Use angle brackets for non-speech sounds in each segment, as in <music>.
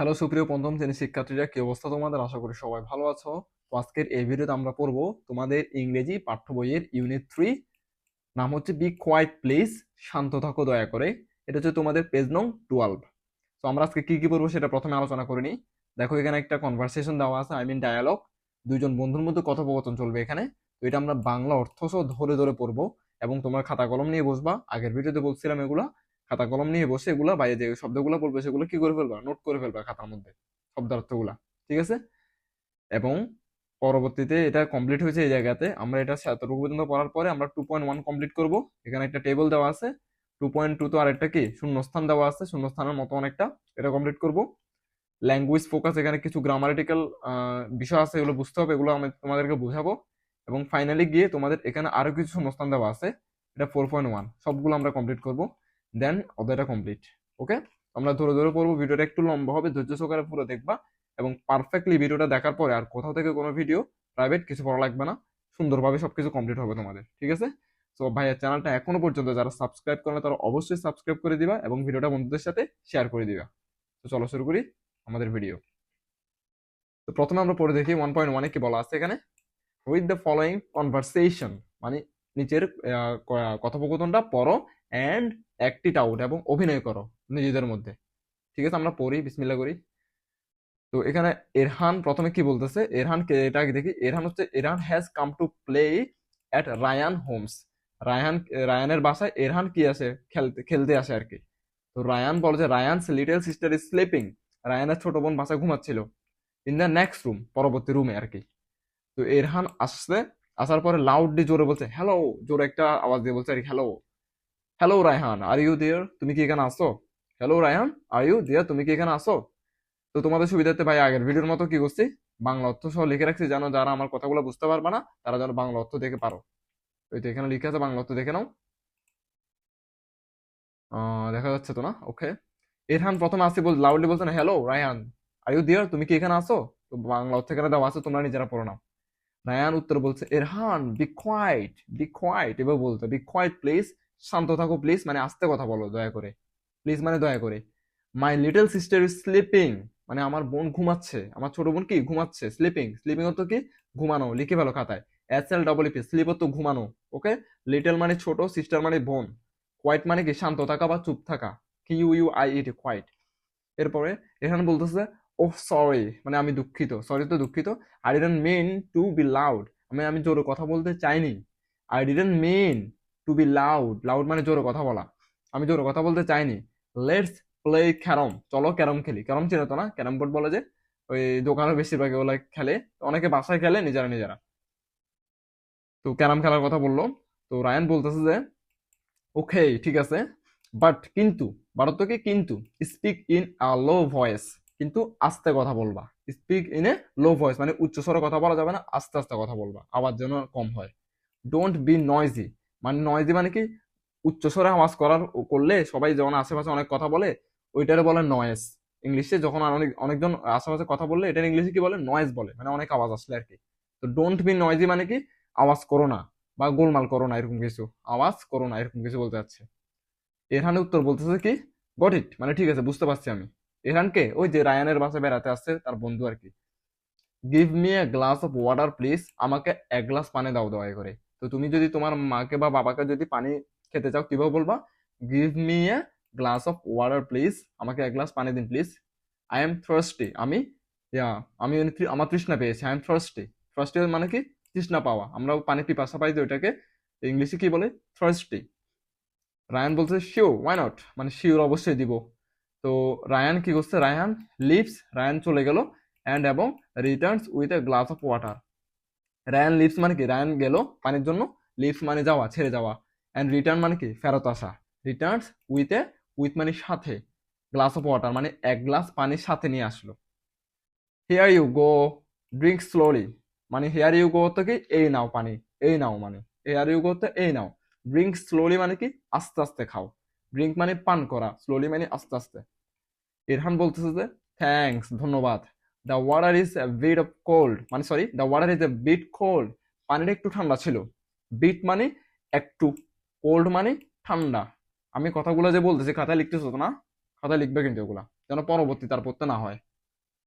Hello সুপ্রিয় পঞ্চম শ্রেণির শিক্ষার্থীরা, কি অবস্থা তোমাদের? আশা করি সবাই ভালো আছো। তো আজকের এই ভিডিওতে আমরা পড়ব তোমাদের ইংরেজি পাঠ্য বইয়ের ইউনিট থ্রি। নাম হচ্ছে বি কোয়াইট প্লিজ, শান্ত থাকো দয়া করে। এটা হচ্ছে তোমাদের পেজ নং টুয়েলভ। তো আমরা আজকে কি কি পড়ব সেটা প্রথমে আলোচনা করে নিই। দেখো এখানে একটা কনভারসেশন দেওয়া আছে আই মিন ডায়ালগ দুইজন বন্ধুর মধ্যে কথোপকথন চলবে এখানে। তো এটা আমরা বাংলা অর্থ সহ ধরে ধরে পড়ব এবং তোমরা খাতা কলম নিয়ে বসবা। আগের ভিডিওতে বলছিলাম এগুলা। খাতা কলম নিয়ে বসে এগুলা বাইরে যে শব্দগুলো বলবে সেগুলো কি করে ফেলবা? নোট করে ফেলবা খাতার মধ্যে শব্দার্থগুলা, ঠিক আছে? এবং পরবর্তীতে এটা কমপ্লিট হয়েছে এই জায়গাতে। আমরা এটা এতটুকু পর্যন্ত পড়ার পরে আমরা টু পয়েন্ট ওয়ান কমপ্লিট করব। এখানে একটা টেবিল দেওয়া আছে। টু পয়েন্ট টু তো আরেকটা কি? শূন্যস্থান দেওয়া আছে। শূন্যস্থানের মতো অনেকটা এটা কমপ্লিট করব। ল্যাঙ্গুয়েজ ফোকাস এখানে কিছু গ্রামারিটিক্যাল বিষয় আছে এগুলো বুঝতে হবে, এগুলো আমি তোমাদেরকে বুঝাবো। এবং ফাইনালি গিয়ে তোমাদের এখানে আরও কিছু শূন্যস্থান দেওয়া আছে। এটা ফোর পয়েন্ট ওয়ান সবগুলো আমরা কমপ্লিট করব। দেন অধ্যায়টা কমপ্লিট ওকে আমরা ধরে ধরে পড়ব, ভিডিওটা একটু লম্বা হবে, ধৈর্য সহকারে পুরো দেখবা এবং পারফেক্টলি ভিডিওটা দেখার পরে আর কোথাও থেকে কোনো ভিডিও প্রাইভেট কিছু পড়া লাগবে না। সুন্দরভাবে সবকিছু কমপ্লিট হবে তোমাদের, ঠিক আছে? তো ভাইয়ের চ্যানেলটা এখনও পর্যন্ত যারা সাবস্ক্রাইব করে তারা অবশ্যই সাবস্ক্রাইব করে দিবা এবং ভিডিওটা বন্ধুদের সাথে শেয়ার করে দিবা। তো চলো শুরু করি আমাদের ভিডিও তো প্রথমে আমরা পড়ে দেখি ওয়ান পয়েন্ট ওয়ানে কি বলা আছে এখানে? উইথ দ্য ফলোয়িং কনভারসেশন মানে নিচের কথোপকথনটা পড়ো অ্যান্ড ইট আউট এবং অভিনয় করো নিজেদের মধ্যে। ঠিক আছে, আমরা পড়ি বিসমিল্লা করি। তো এখানে এরহান প্রথমে কি বলতেছে? এরহান এটা দেখি। এরহান হচ্ছে, Erhan has come to play at Ryan homes Ryan রায়ানের বাসায় এরহান কি আছে? খেলতে খেলতে আসে আর কি। তো রায়ান বলে যে Ryan's little sister is sleeping রায়ানের ছোট বোন বাসায় ঘুমাচ্ছিল। ইন দ্য নেক্সট রুম পরবর্তী রুমে আর কি। তো এরহান আসছে, আসার পরে লাউডলি জোরে বলছে হ্যালো জোরে একটা আওয়াজ দিয়ে বলছে আর কি hello hello Raihan are you there তুমি কি এখানে আসো hello Raihan are you there তুমি কি এখানে আসো তো তোমাদের সুবিধার্থে ভাই আগের ভিডিওর মতো কি করছি? বাংলা অর্থ সহ লিখে রাখছি যেন যারা আমার কথাগুলো বুঝতে পারবে না, তারা যেন বাংলা অর্থ দেখে পারো। ওই তো এখানে লিখে আছে, বাংলা অর্থ দেখে নাও। দেখা যাচ্ছে তো না? ওকে এরহান, প্রথমে আসি বল লাউডলি বলছে না hello Raihan are you there তুমি কি এখানে আসো তো বাংলা অর্থ এখানে দেওয়া আছে, তোমরা নিজেরা পড়ো নাও। রায়ান উত্তর বলছে, Erhan be quiet be quiet এবার বলতো বি কোয়াইট প্লিজ শান্ত থাকো প্লিজ মানে আস্তে কথা বলো, দয়া করে। প্লিজ মানে দয়া করে। My little sister is sleeping মানে আমার বোন ঘুমাচ্ছে। আমার ছোট বোন কি? ঘুমাচ্ছে। স্লিপিং স্লিপিং অর্থ কি? ঘুমানো। লিখে ফেলো খাতায়। S L double P sleep অর্থ ঘুমানো। ওকে লিটল মানে ছোট সিস্টার মানে বোন। কোয়াইট মানে কি? শান্ত থাকা বা চুপ থাকা। Q U U I E T quiet এরপরে এখানে বলতেছে ও সরি মানে আমি দুঃখিত। সরি তো দুঃখিত। I didn't mean to be loud আমি আমি জোরে কথা বলতে চাইনি। I didn't mean to be loud loud মানে জোরে কথা বলা। আমি জোরে কথা বলতে চাইনি। লেটস প্লে ক্যারম চলো ক্যারম খেলি। ক্যারম চেনো তো না? ক্যারম বোর্ড বলে যে, ওই দোকানে বেশিরভাগ ওগুলো খেলে। অনেকে বাসায় খেলে, নিজেরা নিজেরা। তো ক্যারম খেলার কথা বলল। তো রায়ান বলতেছে যে ওকে ঠিক আছে। বাট কিন্তু ভারত কি কিন্তু speak in a low voice কিন্তু আস্তে কথা বলবা। Speak in a low voice মানে উচ্চস্বরে কথা বলা যাবে না, আস্তে আস্তে কথা বলবা। আওয়াজ যেন কম হয়। ডোন্ট বি নয়েজি মানে নয়েজি মানে কি উচ্চস্বরে আওয়াজ করার করলে সবাই যখন আশেপাশে অনেক কথা বলে, ওইটারে বলে নয়েজ ইংলিশে যখন অনেক অনেকজন আশেপাশে কথা বললে এটা ইংলিশে কি বলে? নয়েজ বলে। মানে অনেক আওয়াজ আসলে আর কি। তো ডোন্ট বি নয়েজি মানে কি আওয়াজ করো না বা গোলমাল করো না, এরকম কিছু। আওয়াজ করো না, এরকম কিছু বলতে চাচ্ছে এরহানে উত্তর বলতেছে কি গট ইট মানে ঠিক আছে, বুঝতে পারছি আমি। এরহানকে ওই যে রায়ানের বাসায় বেড়াতে আসছে তার বন্ধু আর কি। Give me a glass of water please আমাকে এক গ্লাস পানি দাও দয়া করে। তো তুমি যদি তোমার মাকে বা বাবাকে যদি পানি খেতে চাও, কীভাবে বলবা? Give me a glass of water please আমাকে এক গ্লাস পানি দিন প্লিজ আই এম থার্স্টি আমি ইয়া আমি আমার তৃষ্ণা পেয়েছি আই এম থার্স্টি থার্স্টি মানে কি? তৃষ্ণা পাওয়া। আমরা পানি পিপাসা পাই যে ওইটাকে ইংলিশে কি বলে? থার্স্টি রায়ান বলছে শিওর ওয়াই নট মানে শিওর অবশ্যই দিব। তো রায়ান কি করছে? রায়ান লিভস রায়ান চলে গেল অ্যান্ড এবং returns with a glass of water Ryan leaves মানে কি? রায়ান গেল পানির জন্য লিভস মানে যাওয়া, ছেড়ে যাওয়া। অ্যান্ড রিটার্ন মানে কি? ফেরত আসা। রিটার্নস উইথ এ উইথ মানে সাথে। গ্লাস অফ ওয়াটার মানে এক গ্লাস পানির সাথে নিয়ে আসলো। Here you go drink slowly মানে হেয়ার ইউ গো তো কি? এই নাও পানি, এই নাও মানে। হেয়ার ইউ গো তো এই নাও। ড্রিঙ্ক স্লোলি মানে কি? আস্তে আস্তে খাও। ড্রিঙ্ক মানে পান করা স্লোলি মানে আস্তে আস্তে। ইরহান বলতেছে যে থ্যাঙ্কস ধন্যবাদ। The water is bit of cold মানে sorry the water is a bit cold পানিটা একটু ঠান্ডা ছিল। বিট মানে একটু। কোল্ড মানে ঠান্ডা। আমি কথাগুলো যে বলতেছি, খাতায় লিখতেছ তো না? খাতায় লিখবে কিন্তু এগুলা যেন পরবর্তী তার পড়তে না হয়।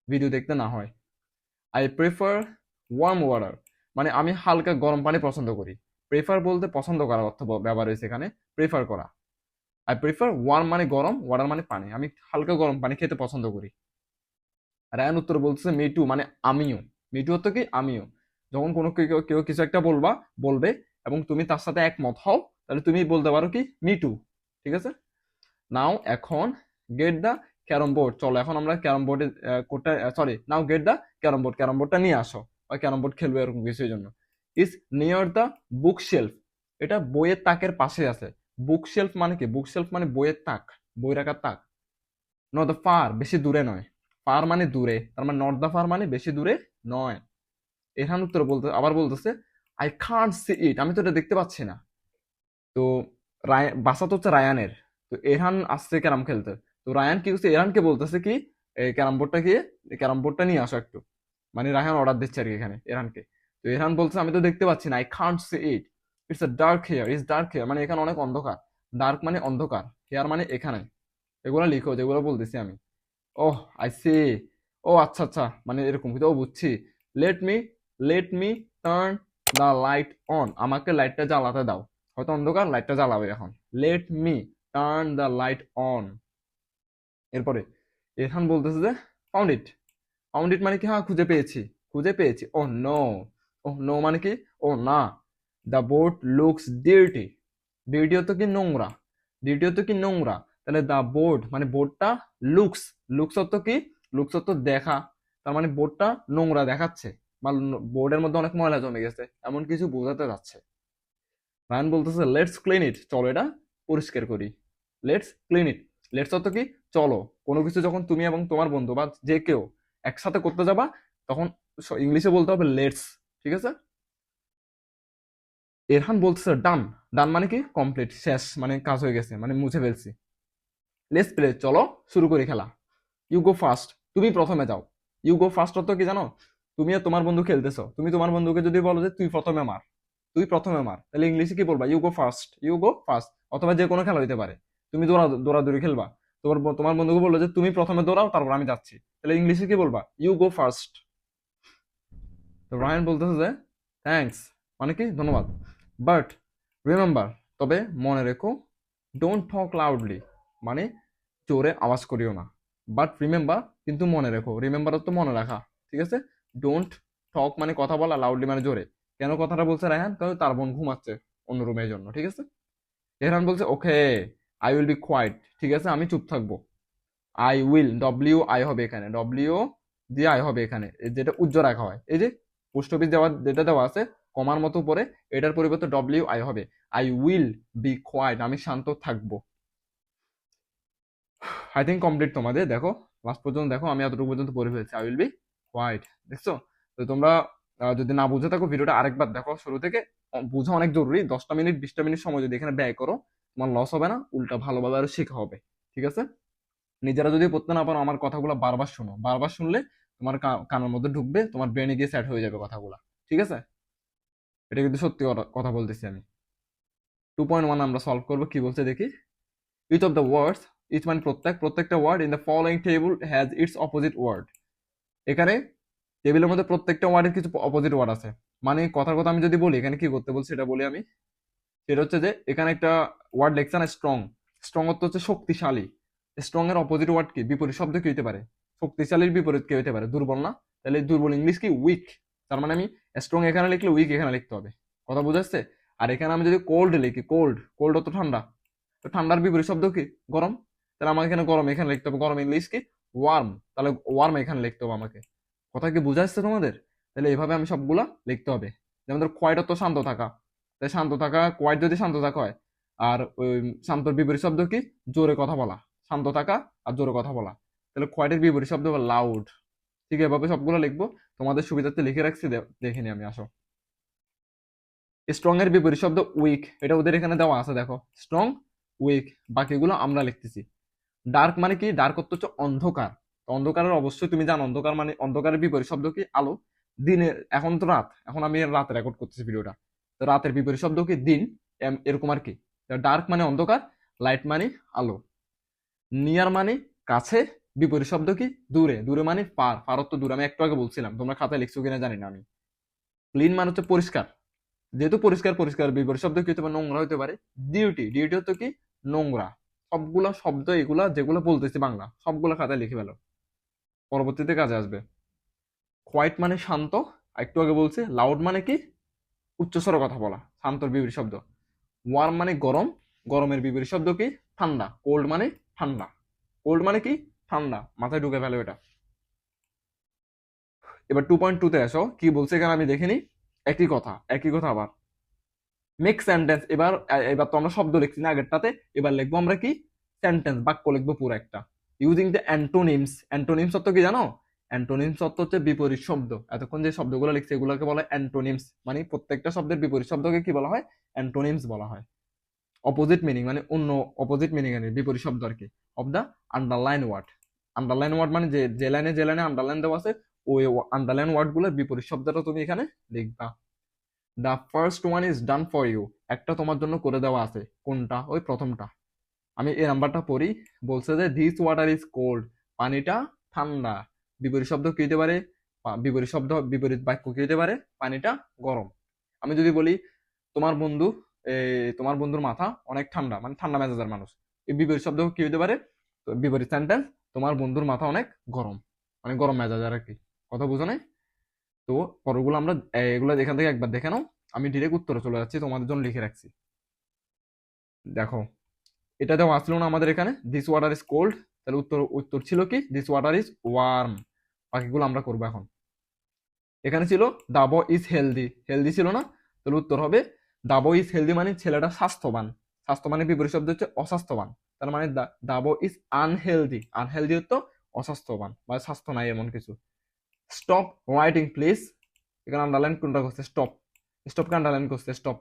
ভিডিও দেখতে না হয়। আই প্রেফার ওয়ার্ম ওয়াটার মানে আমি হালকা গরম পানি পছন্দ করি। প্রেফার বলতে পছন্দ করার অর্থ ব্যবহার হয়েছে এখানে। প্রেফার করা। আই প্রেফার ওয়ার্ম মানে গরম ওয়াটার মানে পানি। আমি হালকা গরম পানি খেতে পছন্দ করি। রায়ান উত্তর বলতেছে মি টু মানে আমিও। মি হতো কি? আমিও। যখন কোনো কেউ কেউ কিছু একটা বলবা, বলবে এবং তুমি তার সাথে একমত হও, তাহলে তুমি বলতে পারো কি? মিটু ঠিক আছে? নাও এখন গেট দ্য ক্যারম বোর্ড, চলো এখন আমরা ক্যারম বোর্ডে কোডটা sorry now get the carrom board, carrom বোর্ডটা নিয়ে আসো। বা ক্যারম বোর্ড খেলবে এরকম কিছুর জন্য। Is near the book shelf এটা বইয়ের তাকের পাশে আছে। বুক শেলফ মানে কি? বুক শেলফ মানে বইয়ের তাক বই রাখার তাক। নট দ্য ফার বেশি দূরে নয়। ফার মানে দূরে, তার মানে নট দ্য ফার মানে বেশি দূরে নয়। এখান উত্তর বলতে, আবার বলতেছে আই কান্ট সি ইট আমি তো এটা দেখতে পাচ্ছি না। তো রায়, বাসা তো হচ্ছে রায়ানের। তো এরহান আসছে ক্যারাম খেলতে। তো রায়ান কি করছে? এরহানকে বলতেছে কি, এই ক্যারাম বোর্ডটা গিয়ে ক্যারাম বোর্ডটা নিয়ে আসো একটু। মানে রায়ান অর্ডার দিচ্ছে আর কি এখানে, এরহানকে। তো এরহান বলছে আমি তো দেখতে পাচ্ছি না I can't see it it's a dark here it's dark here মানে এখানে অনেক অন্ধকার। ডার্ক মানে অন্ধকার হেয়ার মানে এখানে। এগুলো লিখো, যেগুলো বলতেছি আমি। ওহ আই সি ও আচ্ছা আচ্ছা মানে এরকম কিন্তু ও বুঝছি। Let me let me turn the light on আমাকে লাইটটা জ্বালাতে দাও। হয়তো অন্ধকার লাইটটা জ্বালাবে এখন। Let me turn the light on এরপরে এখান বলতেছে যে ফাউন্ড ইট ফাউন্ড ইট মানে কি? হ্যাঁ খুঁজে পেয়েছি। খুঁজে পেয়েছি। ও নো ও নো মানে কি? ও না। The boat looks duty duty হতো কি? নোংরা। ডিউটি হতো কি? নোংরা। তাহলে দ্য বোর্ড মানে বোর্ডটা লুকস লুকস অর্থ কি? লুকস অর্থ দেখা। তার মানে বোর্ডটা নোংরা দেখাচ্ছে বা বোর্ডের মধ্যে অনেক ময়লা জমে গেছে, এমন কিছু বোঝাতে যাচ্ছে। রায়ন বলতেছে লেটস ক্লিন ইট চলো এটা পরিষ্কার করি। লেটস ক্লিন ইট লেটস অর্থ কি? চলো, কোনো কিছু যখন তুমি এবং তোমার বন্ধু বা যে কেউ একসাথে করতে যাবা, তখন ইংলিশে বলতে হবে লেটস ঠিক আছে? এরহান বলতেছে ডান ডান মানে কি? কমপ্লিট শেষ মানে কাজ হয়ে গেছে মানে মুছে ফেলছি। লেটস প্লে চলো, শুরু করি খেলা। ইউ গো ফার্স্ট তুমি প্রথমে যাও। ইউ গো ফার্স্ট অর্থ কি জানো? তুমি তোমার বন্ধু খেলতেছো। তুমি তোমার বন্ধুকে যদি বলো যে তুই প্রথমে মার, তুই প্রথমে মার, তাহলে ইংলিশে কি বলবা? You go first you go first অথবা যে কোনো খেলা হইতে পারে। তুমি দৌড়া, দৌড়াদৌড়ি খেলবা। তোমার তোমার বন্ধুকে বলল যে তুমি প্রথমে দৌড়াও, তারপর আমি যাচ্ছি। তাহলে ইংলিশে কি বলবা? ইউ গো ফার্স্ট তো রায়ন বলতেছে যে থ্যাংকস মানে কি? ধন্যবাদ। বাট রিমেম্বার তবে মনে রেখো ডোন্ট টক লাউডলি মানে জোরে আওয়াজ করিও না। বাট রিমেম্বার কিন্তু মনে রেখো রিমেম্বার তো মনে রাখা, ঠিক আছে? ডোন্ট টক মানে কথা বলা লাউডলি মানে জোরে। কেন কথাটা বলছে রায়হান? কারণ তার বোন ঘুমাচ্ছে অন্য রুমের জন্য, ঠিক আছে? রেহান বলছে okay I will be quiet ঠিক আছে? আমি চুপ থাকব। আই উইল ডব্লিউ আই হবে এখানে। ডব্লিউ দিয়ে আই হবে এখানে। যেটা উজ্জ্বল রাখা হয়। এই যে পোস্ট অফিস দেওয়া, যেটা দেওয়া আছে, কমার মতো পরে এটার পরিবর্তে ডব্লিউ আই হবে। আই উইল বি কোয়াইট আমি শান্ত থাকব। আই থিঙ্ক কমপ্লিট তোমাদের, দেখো লাস্ট পর্যন্ত দেখো, আমি এতটুকু পর্যন্ত পড়ে ফেলছি। আই উইল বি হোয়াইট দেখছ? তো তোমরা যদি না বুঝে থাকো ভিডিওটা আরেকবার দেখো শুরু থেকে বোঝা অনেক জরুরি। দশটা মিনিট, বিশটা মিনিট সময় যদি এখানে ব্যয় করো, তোমার লস হবে না, উল্টা ভালোভাবে আরও শেখা হবে, ঠিক আছে? নিজেরা যদি পড়তে না পারো, আমার কথাগুলো বারবার শোনো। বারবার শুনলে তোমার কানের মধ্যে ঢুকবে, তোমার ব্রেনে গিয়ে সেট হয়ে যাবে কথাগুলো, ঠিক আছে? এটা কিন্তু সত্যি কথা- বলতেছি আমি। টু পয়েন্ট ওয়ান আমরা সলভ করব, কি বলছে দেখি? Each of the words each মানে প্রত্যেক, প্রত্যেকটা word in the following table has its opposite word এখানে টেবিলের মধ্যে প্রত্যেকটা ওয়ার্ডের কিছু অপোজিট ওয়ার্ড আছে। মানে কথার কথা আমি যদি বলি, এখানে কি করতে বলছি সেটা বলি আমি। সেটা হচ্ছে যে, এখানে একটা ওয়ার্ড লেখছে না স্ট্রং স্ট্রং অর্থ হচ্ছে শক্তিশালী। স্ট্রং এর অপোজিট ওয়ার্ড কি? বিপরীত শব্দ কি হতে পারে? শক্তিশালীর বিপরীত কি হতে পারে? দুর্বল না? তাহলে দুর্বল ইংলিশ কি? উইক তার মানে আমি স্ট্রং এখানে লিখলে উইক এখানে লিখতে হবে। কথা বুঝাচ্ছে আর এখানে আমি যদি কোল্ড লিখি কোল্ড কোল্ড অত ঠান্ডা। তো ঠান্ডার বিপরীত শব্দ কি? গরম। তাহলে আমাকে এখানে গরম, এখানে লিখতে হবে, গরম ইংলিশ কি ওয়ার্ম তাহলে ওয়ার্ম এখানে লিখতে হবে আমাকে। কথা কি বুঝা যাচ্ছে তোমাদের? তাহলে এভাবে আমি সবগুলা লিখতে হবে। যেমন ধর কোয়াইট অত শান্ত থাকা। তাই শান্ত থাকা কোয়াইট যদি শান্ত থাকা হয়, আর ওই শান্তর বিপরীত শব্দ কি? জোরে কথা বলা। শান্ত থাকা আর জোরে কথা বলা। তাহলে কোয়াইটের বিপরীত শব্দ লাউড ঠিক এভাবে সবগুলো লিখব। তোমাদের সুবিধার্থে লিখে রাখছি, দে- দেখে নি আমি, আসো। স্ট্রং এর বিপরীত শব্দ উইক এটা ওদের এখানে দেওয়া আছে, দেখো। স্ট্রং উইক বাকিগুলো আমরা লিখতেছি। ডার্ক মানে কি? ডার্ক হচ্ছে অন্ধকার। অন্ধকারের অবশ্যই তুমি জানো, অন্ধকার মানে অন্ধকারের বিপরীত শব্দ কি? আলো। দিনের এখন তো রাত। এখন আমি রাত রেকর্ড করতেছি ভিডিওটা। তো রাতের বিপরীত শব্দ কি? দিন। এরকম আর কি। ডার্ক মানে অন্ধকার লাইট মানে আলো। নিয়ার মানে কাছে, বিপরীত শব্দ কি? দূরে। দূরে মানে পার। পারত দূরে। আমি একটু আগে বলছিলাম, তোমরা খাতায় লিখছো কিনা জানি না আমি। ক্লিন মানে হচ্ছে পরিষ্কার। যেহেতু পরিষ্কার পরিষ্কার বিপরীত শব্দ কি হতে পারে? নোংরা হতে পারে। ডিউটি ডিউটি হতো কি? নোংরা। সবগুলা শব্দ এগুলা যেগুলো বলতেছি বাংলা, সবগুলো খাতায় লিখে ফেলো। পরবর্তীতে কাজে আসবে। হোয়াইট মানে শান্ত একটু আগে বলছি লাউড মানে কি? উচ্চস্বর কথা বলা, শান্তর বিপরীত শব্দ। ওয়ার্ম মানে গরম, গরমের বিপরীত শব্দ কি? ঠান্ডা। কোল্ড মানে ঠান্ডা। কোল্ড মানে কি? ঠান্ডা। মাথায় ঢুকে ফেলো এটা। এবার টু পয়েন্ট টুতে আসো কি বলছে এখানে আমি দেখিনি একই কথা একই কথা আবার। মেক সেন্টেন্স এবার এবার তো আমরা শব্দ লিখছি না আগেরটাতে, এবার লিখব আমরা কি? সেন্টেন্স বাক্য লিখব পুরো একটা। ইউজিং দ্য অ্যান্টোনিমস অ্যান্টোনিমস অর্থ কি জানো? অ্যান্টোনিমস অর্থ হচ্ছে বিপরীত শব্দ। এতক্ষণ যে শব্দগুলো লিখছে, এগুলোকে বলা হয় অ্যান্টোনিমস মানে প্রত্যেকটা শব্দের বিপরীত শব্দকে কি বলা হয়? অ্যান্টোনিমস বলা হয়। অপোজিট মিনিং মানে অন্য অপোজিট মিনিং এর বিপরীত শব্দ আর কি of the underline word underline word মানে যে যে লাইনে যে লাইনে আন্ডারলাইন দেওয়া আছে, ওই আন্ডারলাইন ওয়ার্ডগুলোর বিপরীত শব্দটা তুমি এখানে লিখবা। The first one is done for you একটা তোমার জন্য করে দেওয়া আছে। কোনটা? ওই প্রথমটা। আমি এই নাম্বারটা পড়ি। বলছে যে দিস ওয়াটার ইজ কোল্ড পানিটা ঠান্ডা। বিপরীত শব্দ কি হতে পারে? বিপরীত শব্দ, বিপরীত বাক্য কি হতে পারে? পানিটা গরম। আমি যদি বলি, তোমার বন্ধু তোমার বন্ধুর মাথা অনেক ঠান্ডা মানে ঠান্ডা মেজাজের মানুষ। এই বিপরীত শব্দ কি হতে পারে? বিপরীত সেন্টেন্স তোমার বন্ধুর মাথা অনেক গরম। মানে গরম মেজাজের আর কি। কথা বুঝো নাই? তো পরগুলো আমরা এগুলো এখান থেকে একবার দেখে নাও। আমি ডিরেক্ট উত্তরে চলে যাচ্ছি, তোমাদের জন্য লিখে রাখছি। দেখো, এটা দেওয়া আসলো না আমাদের এখানে। দিস ওয়াটার ইজ কোল্ড তাহলে উত্তর উত্তর ছিল কি? দিস ওয়াটার ইজ ওয়ার্ম বাকিগুলো আমরা করব এখন। এখানে ছিল দাবো ইজ হেলদি হেলদি ছিল না? তাহলে উত্তর হবে দাবো ইজ হেলদি মানে ছেলেটা স্বাস্থ্যবান। স্বাস্থ্যবানের বিপরীত শব্দ হচ্ছে অস্বাস্থ্যবান। তার মানে দাবো ইজ আনহেলদি আনহেলদি হতো অস্বাস্থ্যবান বা স্বাস্থ্য নাই এমন কিছু। স্টপ রাইটিং প্লিজ এখানে আন্ডারলাইন কোনটা করছে? স্টপ স্টপকে আন্ডারলাইন করছে? স্টপ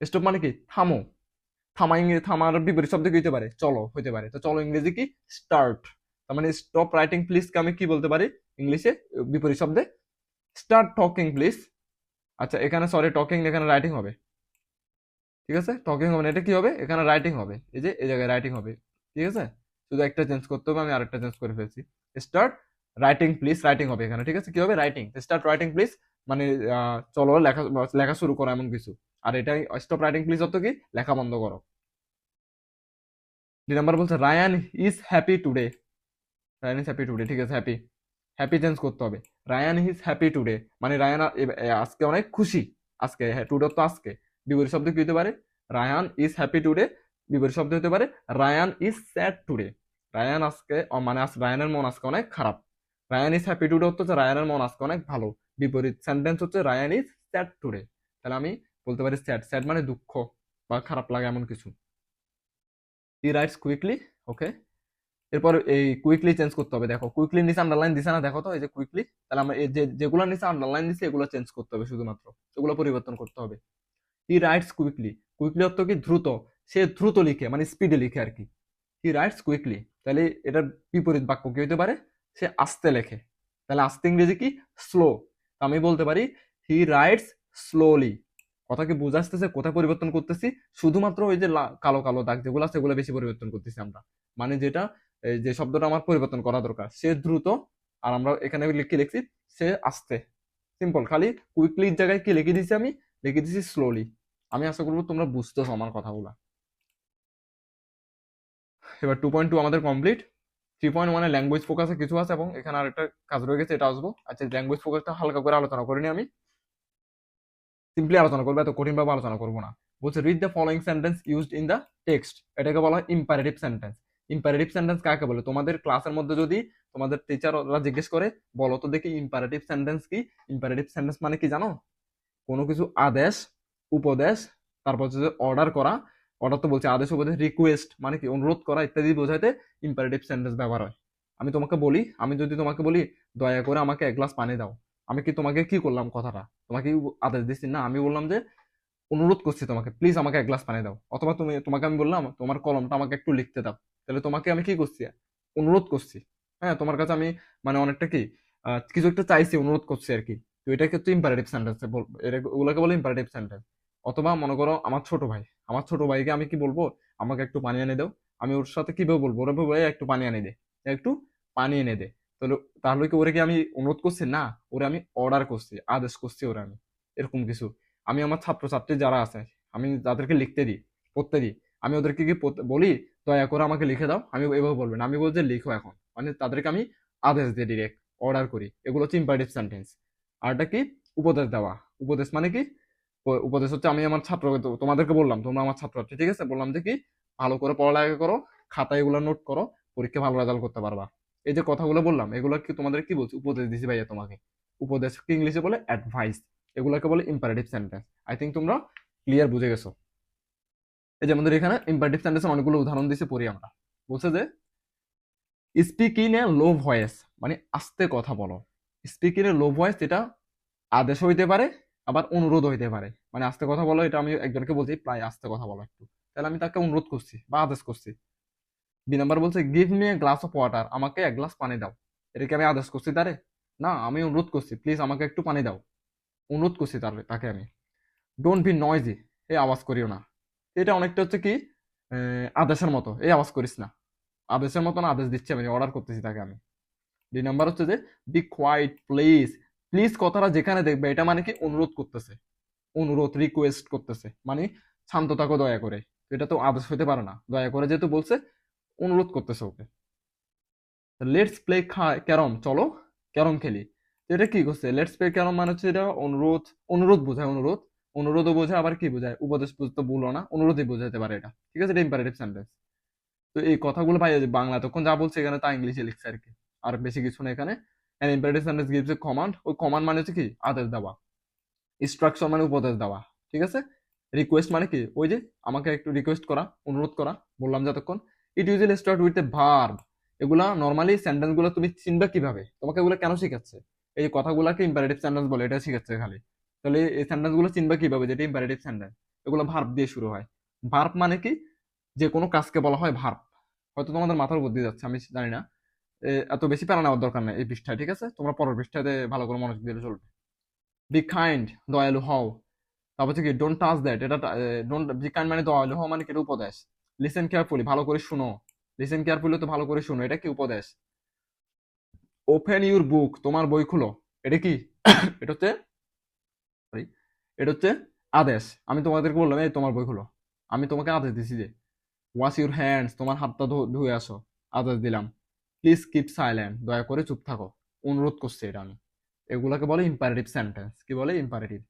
স্টপ মানে কি? থামো। থামা ইংরেজি, থামার বিপরীত শব্দ কি হতে পারে? চলো হতে পারে। তো চলো ইংরেজি কি? স্টার্ট তার মানে স্টপ রাইটিং প্লিজ কে আমি কি বলতে পারি? ইংলিশে, বিপরীত শব্দে। স্টার্ট টকিং প্লিজ আচ্ছা এখানে সরি টকিং এখানে রাইটিং হবে। ঠিক আছে? টকিং হবে না, এটা কি হবে? এখানে রাইটিং হবে। এই যে, এই জায়গায় রাইটিং হবে। ঠিক আছে? শুধু একটা চেঞ্জ করতে হবে, আমি আরেকটা চেঞ্জ করে ফেলছি। স্টার্ট রাইটিং প্লিজ রাইটিং হবে এখানে, ঠিক আছে? কি হবে? রাইটিং স্টার্ট রাইটিং প্লিজ মানে চলো, লেখা লেখা শুরু করো এমন কিছু। আর এটাই স্টপ রাইটিং প্লিজ অর্থ কি? লেখা বন্ধ করো। দুই নাম্বার বলছে Ryan is happy today Ryan is happy today ঠিক আছে হ্যাপি হ্যাপি চেঞ্জ করতে হবে। রায়ান ইজ হ্যাপি টুডে মানে রায়ান আজকে অনেক খুশি। আজকে হ্যাঁ টুডে তো আজকে। বিপরীত শব্দ কি হতে পারে? রায়ান ইজ হ্যাপি টুডে বিপরীত শব্দ হতে পারে Ryan is sad today Ryan আজকে মানে রায়ানের মন আজকে অনেক খারাপ। রায়ান ইজ হ্যাপি টুডে হচ্ছে রায়ানের মন আজকে অনেক ভালো। বিপরীত সেন্টেন্স হচ্ছে রায়ান ইজ স্যাড টুডে তাহলে আমি বলতে পারি স্যাড স্যাড মানে দুঃখ বা খারাপ লাগে এমন কিছু। ই রাইটস কুইকলি ওকে এরপর এই কুইকলি চেঞ্জ করতে হবে। দেখো কুইকলি নিচে আন্ডারলাইন দিছে না, দেখো তো, এই যে কুইকলি তাহলে আমরা যে যেগুলো নিচে আন্ডারলাইন দিছে, এগুলো চেঞ্জ করতে হবে শুধুমাত্র। এগুলো পরিবর্তন করতে হবে। হি রাইটস কুইকলি কুইকলি অর্থ কি? দ্রুত। সে দ্রুত লিখে মানে স্পিডে লিখে আর কি। হি রাইটস কুইকলি তাহলে এটার বিপরীত বাক্য কি হতে পারে? সে আস্তে লেখে। তাহলে আস্তে ইংরেজি কি? স্লো আমি বলতে পারি হি রাইটস স্লোলি কথা কি বোঝা আসতেছে? কোথায় পরিবর্তন করতেছি? শুধুমাত্র ওই যে কালো কালো দাগ যেগুলো আছে, সেগুলো বেশি পরিবর্তন করতেছি আমরা। মানে যেটা যে শব্দটা আমার পরিবর্তন করা দরকার। সে দ্রুত, আর আমরা এখানে লিখে লিখছি? সে আস্তে। সিম্পল খালি কুইকলির জায়গায় কি লিখে দিছি আমি? লিখে দিছি স্লোলি আমি আশা করব তোমরা বুঝতেছো আমার কথাগুলা। এবার টু পয়েন্ট টু আমাদের কমপ্লিট থ্রি পয়েন্ট ওয়ানে ল্যাঙ্গুয়েজ ফোকাসে কিছু আছে এবং এখানে আরেকটা কাজ রয়ে গেছে, এটা আসব। আচ্ছা ল্যাঙ্গুয়েজ ফোকাসটা হালকা করে আলোচনা করিনি আমি। সিম্পলি আলোচনা করব, এত কঠিনভাবে আলোচনা করব না। বলছে read the following sentence used in the text এটাকে বলা হয় ইম্পারেটিভ সেন্টেন্স ইম্পারেটিভ সেন্টেন্স কাকে বলে? তোমাদের ক্লাসের মধ্যে যদি তোমাদের টিচাররা জিজ্ঞেস করে, বলো তো দেখি ইম্পারেটিভ সেন্টেন্স কি? ইম্পারেটিভ সেন্টেন্স মানে কি জানো? কোনো কিছু আদেশ, উপদেশ, তারপর হচ্ছে অর্ডার করা অর্ডার তো বলছে আদেশ উপদেশ রিকোয়েস্ট মানে কি? অনুরোধ করা ইত্যাদি বোঝাইতে ইম্পারেটিভ সেন্টেন্স ব্যবহার হয়। আমি তোমাকে বলি, আমি যদি তোমাকে বলি, দয়া করে আমাকে এক গ্লাস পানি দাও। আমি কি তোমাকে কি করলাম কথাটা? তোমাকে আদেশ দিচ্ছি না, আমি বললাম যে অনুরোধ করছি তোমাকে প্লিজ আমাকে এক গ্লাস পানি দাও। অথবা তুমি, তোমাকে আমি বললাম, তোমার কলমটা আমাকে একটু লিখতে দাও। তাহলে তোমাকে আমি কি করছি? অনুরোধ করছি। হ্যাঁ তোমার কাছে আমি মানে অনেকটা কি কিছু একটা চাইছি, অনুরোধ করছি আর কি। তো এটাকে হচ্ছে ইম্পারেটিভ সেন্টেন্স ওগুলোকে বলে ইম্পারেটিভ সেন্টেন্স অথবা মনে করো আমার ছোট ভাই আমার ছোট ভাইকে আমি কি বলব? আমাকে একটু পানি এনে দাও। আমি ওর সাথে কীভাবে বলব? ওরা ভাই, একটু পানি এনে দে। একটু পানি এনে দে। তাহলে তাহলে কি ওরে কি আমি অনুরোধ করছি? না, ওরে আমি অর্ডার করছি, আদেশ করছি ওরে আমি। এরকম কিছু। আমি আমার ছাত্রছাত্রী যারা আছে, আমি যাদেরকে লিখতে দিই, পড়তে দিই, আমি ওদেরকে কি বলি, দয়া করে আমাকে লিখে দাও, আমি এভাবে বলবেন আমি বলছি লিখো এখন। মানে তাদেরকে আমি আদেশ দিই ডিরেক্ট অর্ডার করি। এগুলো হচ্ছে ইম্পারেটিভ সেন্টেন্স আরটা কি? উপদেশ দেওয়া। উপদেশ মানে কি? উপদেশ হচ্ছে আমি আমার ছাত্র তোমাদেরকে বললাম তোমরা আমার ছাত্র ছাত্রী, ঠিক আছে? বললাম যে কি ভালো করে পড়ালেখা করো খাতায় এগুলো নোট করো পরীক্ষা ভালো রেজাল্ট করতে পারবা। এই যে কথাগুলো বললাম এগুলো কি তোমাদের কি বলছি? উপদেশ দিছি ভাইয়া তোমাকে। উপদেশ কি ইংলিশে বলে অ্যাডভাইস এগুলোকে বলে ইম্পারেটিভ সেন্টেন্স আই থিঙ্ক তোমরা ক্লিয়ার বুঝে গেছো। এই যে আমাদের এখানে ইম্পারেটিভ সেন্টেন্সের অনেকগুলো উদাহরণ দিয়েছে পড়ি আমরা। বলছে যে speak in a low voice মানে আস্তে কথা বলো। Speak in a low voice এটা আদেশ হইতে পারে আবার অনুরোধ হইতে পারে। মানে আস্তে কথা বলো, এটা আমি একজনকে বলছি, প্রায় আস্তে কথা বলো একটু। তাহলে আমি তাকে অনুরোধ করছি বা আদেশ করছি। বি নাম্বার বলছে give me a glass of water আমাকে এক গ্লাস পানি দাও। এটা কি আমি আদেশ করছি তারে? না, আমি অনুরোধ করছি প্লিজ আমাকে একটু পানি দাও। অনুরোধ করছি তার, তাকে আমি। ডোন্ট বি নয়জি এই আওয়াজ করিও না। এটা অনেকটা হচ্ছে কি আদেশের মতো, এই আওয়াজ করিস না। আদেশের মতো না, আদেশ দিচ্ছি আমি, অর্ডার করতেছি তাকে আমি। দুই নাম্বার হচ্ছে যে বি কোয়াইট প্লিজ প্লিজ কথাটা যেখানে দেখবে, এটা মানে কি অনুরোধ করতেছে। অনুরোধ রিকোয়েস্ট করতেছে। মানে শান্ত থাকো, দয়া করে। এটা তো আদেশ হতে পারে না। দয়া করে যেহেতু বলছে, অনুরোধ করতেছে ওকে। লেটস প্লে ক্যারম, চলো। ক্যারম খেলি। এটা কি করছে? লেটস প্লে ক্যারম মানে হচ্ছে এটা অনুরোধ অনুরোধ বোঝায়, অনুরোধ। অনুরোধও বোঝায়, আবার কি বোঝায়? উপদেশ বুঝতে ভুলো না। অনুরোধই বোঝাতে পারে এটা। ঠিক আছে? এটা ইম্পারেটিভ সেন্টেন্স তো এই কথাগুলো ভাই বাংলা তখন যা বলছে এখানে তা ইংলিশে লিখছে আর কি। আর বেশি কিছু না এখানে। An imperative sentence gives a command ওই কমান্ড মানে হচ্ছে কি? আদেশ দেওয়া। ইনস্ট্রাকশন মানে উপদেশ দেওয়া। ঠিক আছে? রিকোয়েস্ট মানে কি? ওই যে আমাকে একটু রিকোয়েস্ট করা, অনুরোধ করা, বললাম যতক্ষণ। It usually start with a verb এগুলা নর্মালি সেন্টেন্সগুলো তুমি চিনবে কীভাবে? তোমাকে এগুলো কেন শেখাচ্ছে? এই কথাগুলোকে ইম্পারেটিভ সেন্টেন্স বলে, এটা শিখাচ্ছে খালি। তাহলে এই সেন্টেন্সগুলো চিনবে কীভাবে যেটা ইম্পারেটিভ সেন্টেন্স এগুলো ভার্ব দিয়ে শুরু হয়। ভার্ব মানে কি? যে কোনো কাজকে বলা হয় ভার্ব হয়তো তোমাদের মাথার বুদ্ধি যাচ্ছে, আমি জানি না। এত বেশি প্যারা নেওয়ার দরকার নেই এই পৃষ্ঠায়, ঠিক আছে? তোমরা পরের পৃষ্ঠাতে ভালো করে মনোযোগ দিলে চলবে। বি কাইন্ড দয়ালু হও। তারপর কি ডোন্ট টাচ দ্যাট এটা ডোন্ট বি কাইন্ড মানে দয়ালু হও মানে কি? উপদেশ। লিসেন কেয়ারফুলি ভালো করে শুনো। লিসেন কেয়ারফুলি তো ভালো করে শুনো, এটা কি উপদেশ? ওপেন ইউর বুক তোমার বই খুলো। এটা কি? <coughs> এটা হচ্ছে সরি এটা হচ্ছে আদেশ। আমি তোমাদেরকে বললাম, এই তোমার বই খুলো। আমি তোমাকে আদেশ দিছি যে ওয়াশ ইউর হ্যান্ডস তোমার হাতটা ধুয়ে আসো। আদেশ দিলাম। প্লিজ কিপ সাইলেন্ট দয়া করে চুপ থাকো। অনুরোধ করছি এটা আমি। এগুলাকে বলে ইম্পারেটিভ সেন্টেন্স কি বলে? ইম্পারেটিভ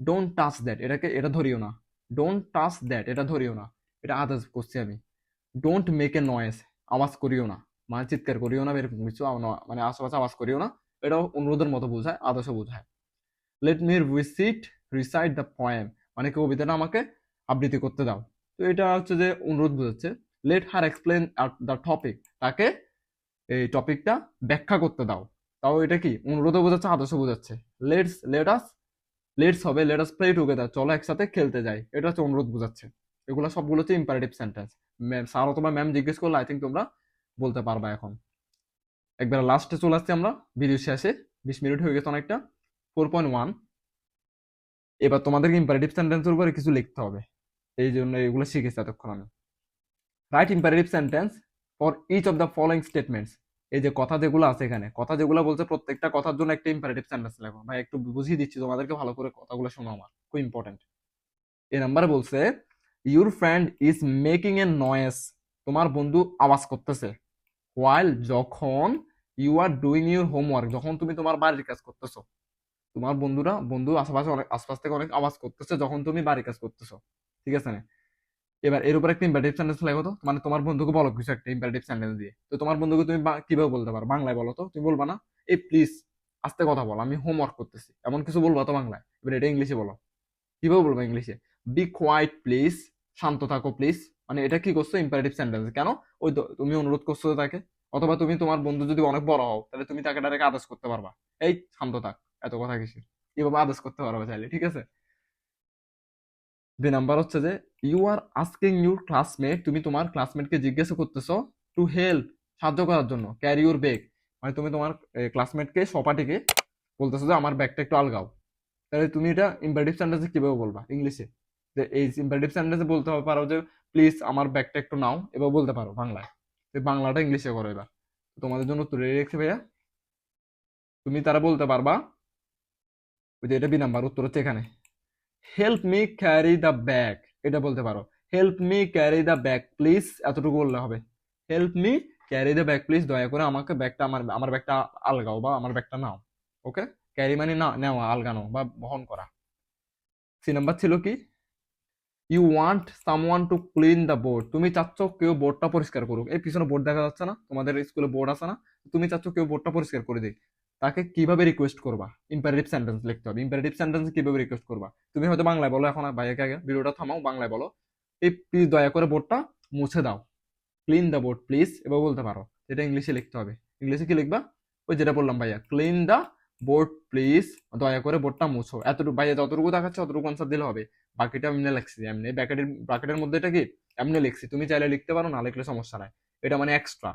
ডোন্ট টাচ দ্যাট এটাকে এটা ধরিও না। ডোন্ট টাচ দ্যাট এটা ধরিও না। এটা আদেশ করছি আমি। ডোন্ট মেক এ নয়েস আওয়াজ করিও না। মানে চিৎকার করিও না এরকম কিছু মানে আশেপাশে আওয়াজ করিও না। এটাও অনুরোধের মতো বোঝায় আদেশও বোঝায়। Let me recite recite the poem মানে কবিতাটা আমাকে আবৃত্তি করতে দাও। তো এটা হচ্ছে যে অনুরোধ বোঝাচ্ছে। Let her explain the topic তাকে এই টপিকটা ব্যাখ্যা করতে দাও। তাও এটা কি? অনুরোধও বোঝাচ্ছে, আদর্শ বোঝাচ্ছে। লেটস লেট আস লেটস হবে লেট আস প্লে টুগেদার চলো একসাথে খেলতে যাই। এটা হচ্ছে অনুরোধ বোঝাচ্ছে। এগুলো সবগুলো হচ্ছে ইম্পারেটিভ সেন্টেন্স ম্যাম স্যার অথবা ম্যাম জিজ্ঞেস করলে আই থিঙ্ক তোমরা বলতে পারবা এখন। একবার লাস্টে চলে আসছি আমরা ভিডিও শেষে। বিশ মিনিট হয়ে গেছে অনেকটা। ফোর পয়েন্ট ওয়ান এবার তোমাদেরকে ইম্পারেটিভ সেন্টেন্সের উপরে কিছু লিখতে হবে। এই জন্য এগুলো শিখেছি এতক্ষণ আমি। Write imperative sentence for each of the following statements এই যে কথা যেগুলো আছে এখানে, কথা যেগুলো বলছে প্রত্যেকটা কথার জন্য একটা ইম্পারেটিভ সেন্টেন্স লেখো। ভাই, একটু বুঝিয়ে দিচ্ছি, তোমাদেরকে ভালো করে কথাগুলো শোনো আমার, খুব ইম্পর্টেন্ট এই নাম্বারে বলছে your friend is making a noise তোমার বন্ধু আওয়াজ করতেছে। হোয়াইল যখন you are doing your homework যখন তুমি তোমার বাড়ির কাজ করতেছো, তোমার বন্ধুরা, বন্ধু আশেপাশে অনেক, আশপাশ থেকে অনেক আওয়াজ করতেছে যখন তুমি বাড়ির কাজ করতেছো। ঠিক আছে না? এবার এর উপর একটা ইম্পারেটিভ সেন্টেন্স লেখো তো? মানে তোমার বন্ধুকে বলো কিছু একটা ইম্পারেটিভ সেন্টেন্স দিয়ে। তো তোমার বন্ধুকে তুমি কীভাবে বলতে পারো? বাংলায় বলো তো? তুমি বলবা না এই প্লিজ আস্তে কথা বলো, আমি হোমওয়ার্ক করতেছি। এমন কিছু বলবা তো বাংলায়। এবার এটা ইংলিশে বলো। কীভাবে বলব ইংলিশে? বি কোয়াইট প্লিজ শান্ত থাকো প্লিজ মানে এটা কি করছ? ইম্পারেটিভ সেন্টেন্স কেন? ওই তো, তুমি অনুরোধ করছ তাকে। অথবা তুমি তোমার বন্ধু যদি অনেক বড় হও, তাহলে তুমি তাকে ডাইরেক্ট আদেশ করতে পারবা। এই, শান্ত থাক, এত কথা কিসের? এভাবে আদেশ করতে পারবা চাইলে, ঠিক আছে? দুই নাম্বার হচ্ছে যে you are asking your classmate তুমি তোমার ক্লাসমেটকে জিজ্ঞাসা করতেছো টু হেল্প সাহায্য করার জন্য ক্যারি ইউর ব্যাগ মানে তুমি তোমার ক্লাসমেটকে সপাটিকে বলতেছো যে আমার ব্যাগটা একটু আলগাও। তাহলে তুমি এটা ইম্পারেটিভ সেন্টেন্সে কীভাবে বলবা? ইংলিশে যে এই ইম্পারেটিভ সেন্টেন্সে বলতে হবে পারো যে প্লিজ আমার ব্যাগটা একটু নাও। এবার বলতে পারো বাংলায়। তো বাংলাটা ইংলিশে করো এবার। তোমাদের জন্য রেডি রেখেছি ভাইয়া। তুমি তারা বলতে পারবা, ওই যে এটা বি নাম্বার, উত্তর হচ্ছে এখানে। Help me carry the bag এটা বলতে পারো। Help me carry the bag please এতটুকু বললে হবে। Help me carry the bag please দয়া করে আমাকে ব্যাগটা, আমার আমার ব্যাগটা আলগাও বা আমার ব্যাগটা নাও ওকে ক্যারি মানে না, নেওয়া, আলগানো বা বহন করা। সি নাম্বার ছিল কি? You want someone to clean the board তুমি চাচ্ছ কেউ বোর্ডটা পরিষ্কার করুক। এই পিছনে বোর্ড দেখা যাচ্ছে না, তোমাদের স্কুলে বোর্ড আছে না? তুমি চাচ্ছ কেউ বোর্ডটা পরিষ্কার করে দিক। তাকে কীভাবে রিকোয়েস্ট করবা? ইম্পারেটিভ সেন্টেন্স লিখতে হবে। ইম্পারেটিভ সেন্টেন্স কীভাবে রিকোয়েস্ট করবা? তুমি হয়তো বাংলায় বলো, এখন ভাইয়াকে আগে ভিডিওটা থামাও, বাংলায় বলো। এই প্লিজ দয়া করে বোর্ডটা মুছে দাও। ক্লিন দ্য বোর্ড প্লিজ এবার বলতে পারো। এটা ইংলিশে লিখতে হবে। ইংলিশে কি লিখবা? ওই যেটা বললাম ভাইয়া ক্লিন দ্য বোর্ড প্লিজ দয়া করে বোর্ডটা মুছো। এতটুকু, ভাইয়া, যতটুকু দেখাচ্ছে অতটুকু আনসার দিলে হবে। বাকিটা এমনি লিখছি, এমনি ব্র্যাকেটের ব্র্যাকেটের মধ্যে এটা কি? এমনি লিখছি। তুমি চাইলে লিখতে পারো, না লিখলে সমস্যা নাই। এটা মানে এক্সট্রা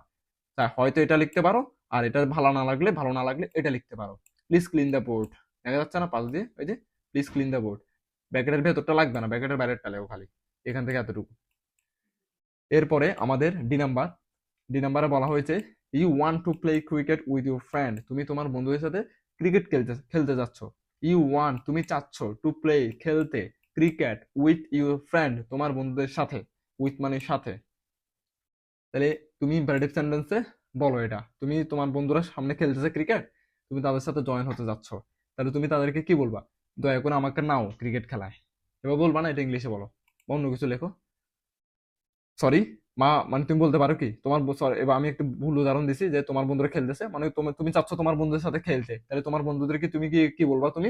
হয়তো এটা লিখতে পারো আর এটা ভালো না লাগলে, ভালো না লাগলে এটা লিখতে পারো। প্লিজ ক্লিন দ্য বোর্ড দেখা যাচ্ছে না পাশ দিয়ে? ওই যে প্লিজ ক্লিন দ্য বোর্ড ব্যাকেটের ভেতরটা লাগবে না ব্র্যাকেটের বাইরেরটা লেও খালি। এখান থেকে এতটুকু। এরপরে আমাদের ডি নাম্বার ডি নাম্বারে বলা হয়েছে you want to play cricket with your friend তুমি তোমার বন্ধুদের সাথে ক্রিকেট খেলতে খেলতে যাচ্ছ। ইউ ওয়ান তুমি চাচ্ছ টু প্লে খেলতে ক্রিকেট উইথ ইউর ফ্রেন্ড তোমার বন্ধুদের সাথে উইথ মানে সাথে। তাহলে তুমি ইম্পারেটিভ সেন্টেন্সে বলো এটা। তুমি তোমার বন্ধুরা সামনে খেলতেছে ক্রিকেট তুমি তাদের সাথে জয়েন হতে যাচ্ছ। তাহলে তুমি তাদেরকে কি বলবা? দয়া করে আমাকে নাও ক্রিকেট খেলায়। এবার বলবা না এটা ইংলিশে বলো। অন্য কিছু লেখো। সরি মা মানে তুমি বলতে পারো কি? তোমার এবার আমি একটু ভুল উদাহরণ দিছি যে তোমার বন্ধুরা খেলতেছে মানে তুমি তুমি চাচ্ছ তোমার বন্ধুদের সাথে খেলতে। তাহলে তোমার বন্ধুদেরকে তুমি কি কি বলবা তুমি?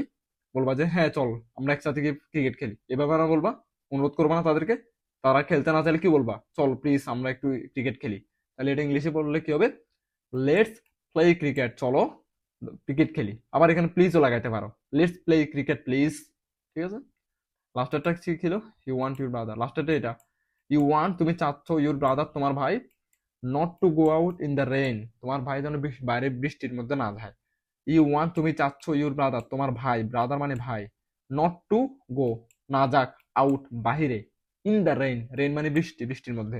বলবা যে হ্যাঁ চল, আমরা একসাথে গিয়ে ক্রিকেট খেলি। এভাবে না বলবা। অনুরোধ করবা না তাদেরকে। তারা খেলতে না চাইলে কি বলবা? চল প্লিজ আমরা একটু ক্রিকেট খেলি। তাহলে এটা ইংলিশে বললে কি হবে? লেটস প্লে ক্রিকেট চলো। ক্রিকেট খেলি। আবার এখানে প্লিজও লাগাইতে পারো। লেটস প্লে ক্রিকেট প্লিজ ঠিক আছে? লাস্টারটা কি ছিল? ইউ ওয়ান্ট ইউর ব্রাদার লাস্টারটা এটা। ইউ ওয়ান্ট তুমি চাচ্ছ ইউর ব্রাদার তোমার ভাই not to go out in the rain তোমার ভাই যেন বাইরে বৃষ্টির মধ্যে না যায়। ইউ ওয়ান তুমি চাচ্ছ ইউর ব্রাদার তোমার ভাই। ব্রাদার মানে ভাই। নট টু গো না যাক আউট বাহিরে। ইন দ্য রেইন রেইন মানে বৃষ্টি, বৃষ্টির মধ্যে।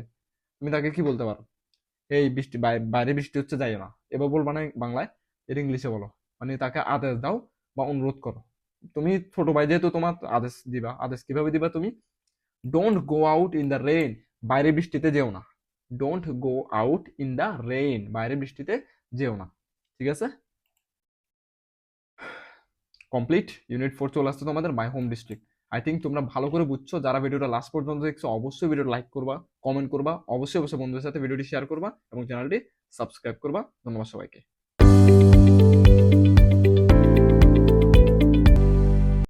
তুমি তাকে কি বলতে পারো? এই বৃষ্টি বাইরে বৃষ্টি হচ্ছে যাইও না। এবার বলবা না বাংলায় এটা ইংলিশে বলো। মানে তাকে আদেশ দাও বা অনুরোধ করো। তুমি ছোট ভাই যেহেতু তোমার আদেশ দিবা, আদেশ কীভাবে দিবা তুমি? Don't go out in the rain বাইরে বৃষ্টিতে যেও না। Don't go out in the rain বাইরে বৃষ্টিতে যেও না। ঠিক আছে? কমপ্লিট ইউনিট ফোর চলে আসছে তোমাদের my home district I think তোমরা ভালো করে বুঝছ। যারা ভিডিওটা লাস্ট পর্যন্ত দেখছ, অবশ্যই ভিডিও লাইক করবা কমেন্ট করবা, অবশ্যই অবশ্যই বন্ধুদের সাথে ভিডিওটি শেয়ার করবা এবং চ্যানেলটি সাবস্ক্রাইব করবা। ধন্যবাদ সবাইকে।